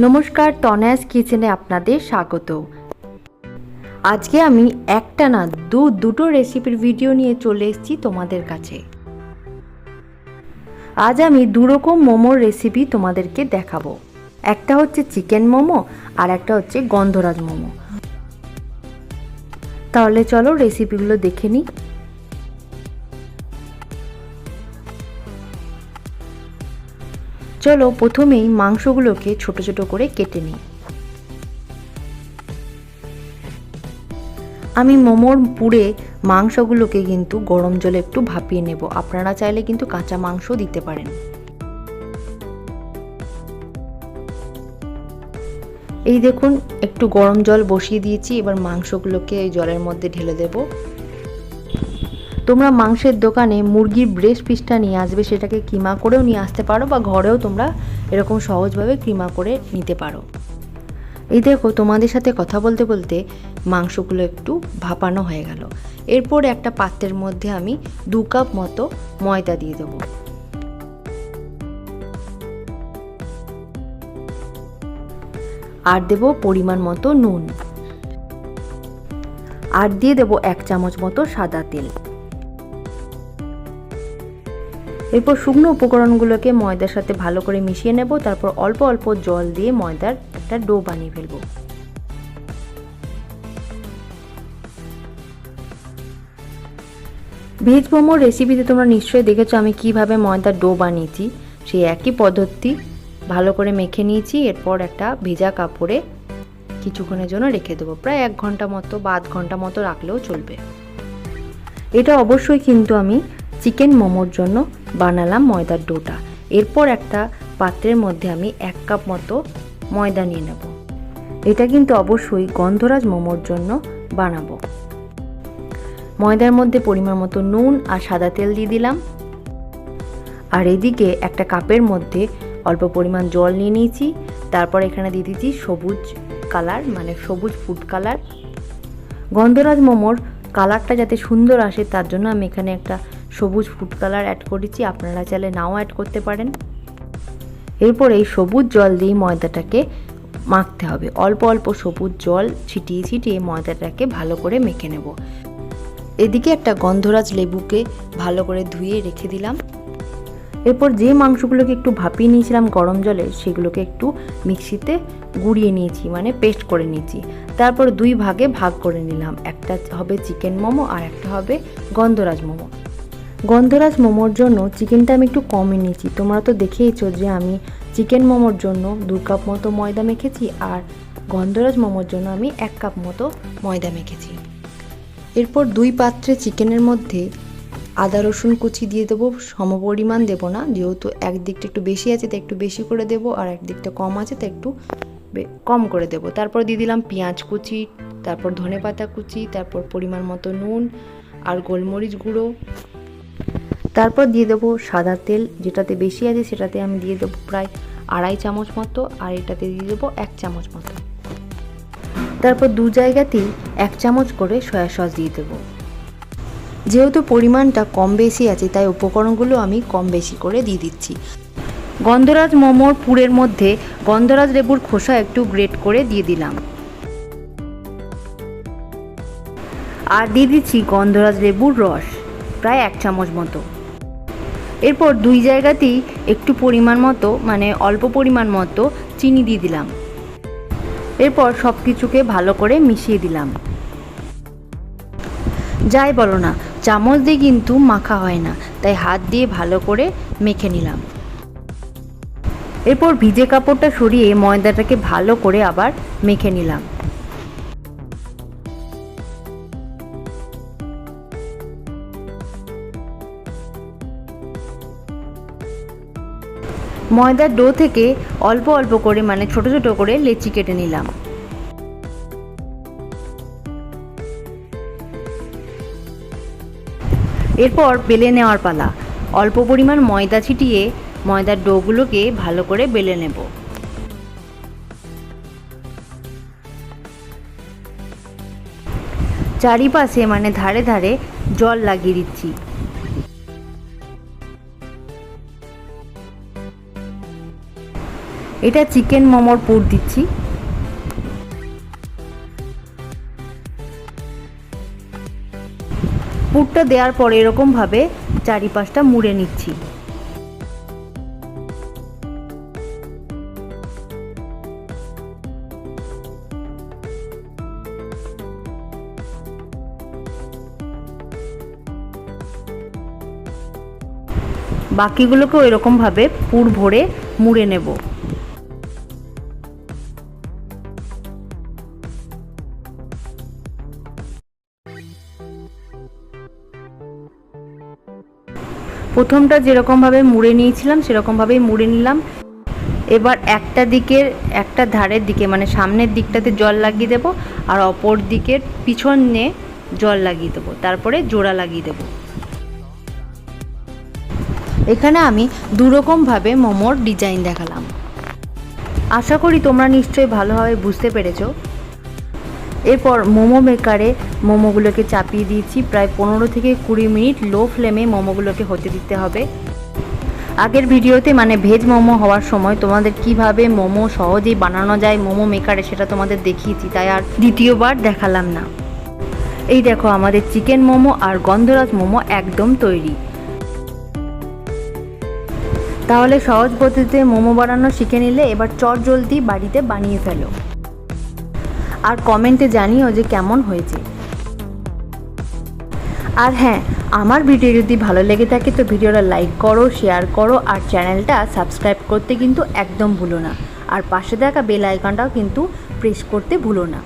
নমস্কার তনায়াস কিচেনে আপনাদের স্বাগত। আজকে আমি একটা না দু, দুটো রেসিপির ভিডিও নিয়ে চলে এসেছি তোমাদের কাছে। আজ আমি দুরকম মোমোর রেসিপি তোমাদেরকে দেখাবো। একটা হচ্ছে চিকেন মোমো, আর একটা হচ্ছে গন্ধরাজ মোমো। তাহলে চলো রেসিপিগুলো দেখে নিই। চলো প্রথমেই মাংসগুলোকে ছোট ছোট করে কেটে নিই। আমি মোমোর পুড়ে মাংসগুলোকে কিন্তু গরম জলে একটু ভাপিয়ে নেব। আপনারা চাইলে কিন্তু কাঁচা মাংস দিতে পারেন। এই দেখুন, একটু গরম জল বসিয়ে দিয়েছি। এবার মাংসগুলোকে এই জলের মধ্যে ঢেলে দেব। তোমরা মাংসের দোকানে মুরগির ব্রেস্ট পিসটা নিয়ে আসবে, সেটাকে কিমা করেও নিয়ে আসতে পারো বা ঘরেও তোমরা এরকম সহজভাবে কিমা করে নিতে পারো। এই দেখো, তোমাদের সাথে কথা বলতে বলতে মাংসগুলো একটু ভাপানো হয়ে গেল। এরপর একটা পাত্রের মধ্যে আমি দু কাপ মতো ময়দা দিয়ে দেবো। আর দেব পরিমাণ মতো নুন। আর দিয়ে দেব এক চামচ মতো সাদা তেল। এরপর শুকনো উপকরণগুলোকে ময়দার সাথে ভালো করে মিশিয়ে নেব, তারপর অল্প অল্প জল দিয়ে ময়দার একটা ডো বানিয়ে ফেলব। ভেজ মোমোর রেসিপিতে তোমরা নিশ্চয়ই দেখেছ আমি কীভাবে ময়দার ডো বানিয়েছি। সেই একই পদ্ধতি, ভালো করে মেখে নিয়েছি, এরপর একটা ভেজা কাপড়ে কিছুক্ষণের জন্য রেখে দেবো। প্রায় এক ঘণ্টা মতো বা আধ ঘণ্টা মতো রাখলেও চলবে। এটা অবশ্যই কিন্তু আমি চিকেন মোমোর জন্য বানালাম ময়দার ডোটা। এরপর একটা পাত্রের মধ্যে আমি এক কাপ মতো ময়দা নিয়ে নেব। এটা কিন্তু অবশ্যই গন্ধরাজ মোমোর জন্য বানাবো। ময়দার মধ্যে পরিমাণ মতো নুন আর সাদা তেল দিয়ে দিলাম। আর এদিকে একটা কাপের মধ্যে অল্প পরিমাণ জল নিয়ে নিয়েছি। তারপর এখানে দিয়ে দিচ্ছি সবুজ কালার মানে সবুজ ফুড কালার। গন্ধরাজ মোমোর কালারটা যাতে সুন্দর আসে, তার জন্য আমি এখানে একটা সবুজ ফুড কালার অ্যাড করেছি। আপনারা চাইলে নাও অ্যাড করতে পারেন। এরপর এই সবুজ জল দিয়ে ময়দাটাকে মাখতে হবে। অল্প অল্প সবুজ জল ছিটিয়ে ছিটিয়ে ময়দাটাকে ভালো করে মেখে নেব। এদিকে একটা গন্ধরাজ লেবুকে ভালো করে ধুয়ে রেখে দিলাম। এরপর যে মাংসগুলোকে একটু ভাপিয়ে নিয়েছিলাম গরম জলে, সেগুলোকে একটু মিক্সিতে গুঁড়িয়ে নিয়েছি মানে পেস্ট করে নিয়েছি। তারপর দুই ভাগে ভাগ করে নিলাম। একটা হবে চিকেন মোমো আর একটা হবে গন্ধরাজ মোমো। গন্ধরাজ মোমোর জন্য চিকেনটা আমি একটু কমই নিয়েছি। তোমরা তো দেখেইছো যে আমি চিকেন মোমোর জন্য দু কাপ মতো ময়দা মেখেছি আর গন্ধরাজ মোমোর জন্য আমি এক কাপ মতো ময়দা মেখেছি। এরপর দুই পাত্রে চিকেনের মধ্যে আদা, রসুন কুচি দিয়ে দেবো। সমপরিমাণ দেবো না, যেহেতু একদিকটা একটু বেশি আছে তাই একটু বেশি করে দেবো আর একদিকটা কম আছে তাই একটু কম করে দেবো। তারপর দিয়ে দিলাম পেঁয়াজ কুচি, তারপর ধনে পাতা কুচি, তারপর পরিমাণ মতো নুন আর গোলমরিচ গুঁড়ো। তারপর দিয়ে দেবো সাদা তেল, যেটাতে বেশি আছে সেটাতে আমি দিয়ে দেবো প্রায় আড়াই চামচ মতো, আর এটাতে দিয়ে দেবো এক চামচ মতো। তারপর দু জায়গাতেই এক চামচ করে সয়া সস দিয়ে দেবো। যেহেতু পরিমাণটা কম বেশি আছে, তাই উপকরণগুলো আমি কম বেশি করে দিয়ে দিচ্ছি। গন্ধরাজ মোমোর পুরের মধ্যে গন্ধরাজ লেবুর খোসা একটু গ্রেট করে দিয়ে দিলাম। আর দিয়ে দিচ্ছি গন্ধরাজ লেবুর রস, প্রায় এক চামচ মতো। এরপর দুই জায়গাতেই একটু পরিমাণ মতো মানে অল্প পরিমাণ মতো চিনি দিয়ে দিলাম। এরপর সব কিছুকে ভালো করে মিশিয়ে দিলাম। যাই বলো না, চামচ দিয়ে কিন্তু মাখা হয় না, তাই হাত দিয়ে ভালো করে মেখে নিলাম। এরপর ভিজে কাপড়টা সরিয়ে ময়দাটাকে ভালো করে আবার মেখে নিলাম। ময়দার ডো থেকে অল্প অল্প করে মানে ছোট ছোট করে লেচি কেটে নিলাম। এরপর বেলে নেওয়ার পালা। অল্প পরিমাণ ময়দা ছিটিয়ে ময়দার ডোগুলোকে ভালো করে বেলে নেব। চারিপাশে মানে ধারে ধারে জল লাগিয়ে দিচ্ছি। এটা চিকেন মোমোর পুর দিচ্ছি। পুরটা দেওয়ার পরে এরকমভাবে চারিপাশটা মুড়ে নিচ্ছি। বাকিগুলোকেও এরকমভাবে পুর ভরে মুড়ে নেব। প্রথমটা যেরকমভাবে মুড়ে নিয়েছিলাম, সেরকমভাবেই মুড়ে নিলাম। এবার একটা দিকের, একটা ধারের দিকে মানে সামনের দিকটাতে জল লাগিয়ে দেবো, আর অপর দিকের পিছনে জল লাগিয়ে দেবো, তারপরে জোড়া লাগিয়ে দেবো। এখানে আমি দুরকমভাবে মোমোর ডিজাইন দেখালাম। আশা করি তোমরা নিশ্চয়ই ভালোভাবে বুঝতে পেরেছ। এরপর মোমো মেকারে মোমোগুলোকে চাপিয়ে দিয়েছি। প্রায় পনেরো থেকে কুড়ি মিনিট লো ফ্লেমে মোমোগুলোকে হতে দিতে হবে। আগের ভিডিওতে মানে ভেজ মোমো হওয়ার সময় তোমাদের কীভাবে মোমো সহজেই বানানো যায় মোমো মেকারে সেটা তোমাদের দেখিয়েছি, তাই আর দ্বিতীয়বার দেখালাম না। এই দেখো আমাদের চিকেন মোমো আর গন্ধরাজ মোমো একদম তৈরি। তাহলে সহজ পদ্ধতিতে মোমো বানানো শিখে নিলে এবার চট জলদি বাড়িতে বানিয়ে ফেলো। আর কমেন্টে জানিও যে কেমন হয়েছে। আর হ্যাঁ আমার ভিডিও যদি ভালো লেগে থাকে তো ভিডিওটা লাইক করো শেয়ার করো আর চ্যানেলটা সাবস্ক্রাইব করতে কিন্তু একদম ভুলো না। আর পাশে থাকা বেল আইকনটাও কিন্তু প্রেস করতে ভুলো না।